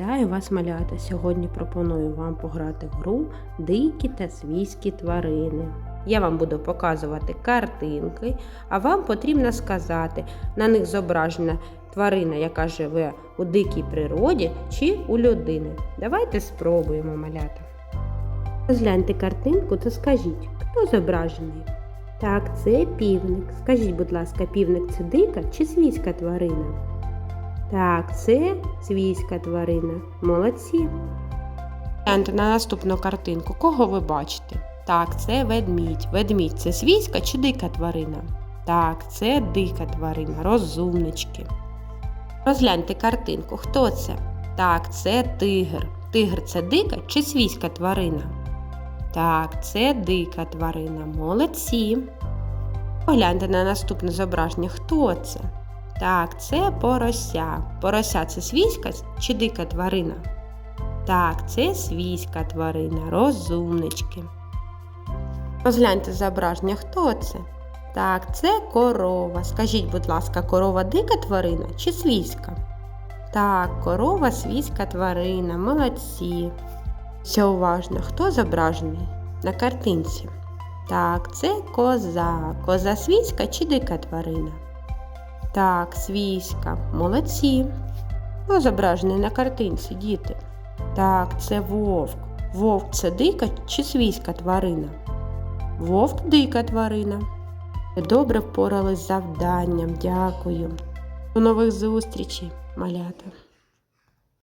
Вітаю вас, малята! Сьогодні пропоную вам пограти в гру Дикі та свійські тварини. Я вам буду показувати картинки, а вам потрібно сказати, на них зображена тварина, яка живе у дикій природі чи у людини. Давайте спробуємо малята. Розгляньте картинку та скажіть, хто зображений? Так, це півник. Скажіть, будь ласка, півник це дика чи свійська тварина? Так, це свійська тварина. Молодці. Гляньте на наступну картинку. Кого ви бачите? Так, це ведмідь. Ведмідь це свійська чи дика тварина? Так, це дика тварина, розумнички. Розгляньте картинку. Хто це? Так, це тигр. Тигр це дика чи свійська тварина? Так, це дика тварина. Молодці. Погляньте на наступне зображення. Хто це? Так, це порося. Порося це свійська чи дика тварина? Так, це свійська тварина, розумнички. Розгляньте зображення, хто це? Так, це корова. Скажіть, будь ласка, корова дика тварина чи свійська? Так, корова свійська тварина, молодці. Все уважно, хто зображений на картинці? Так, це коза. Коза свійська чи дика тварина? Так, свійська. Молодці. Ну, зображений на картинці, діти? Так, це вовк. Вовк це дика чи свійська тварина? Вовк дика тварина. Ви добре впорались з завданням. Дякую. До нових зустрічей, малята.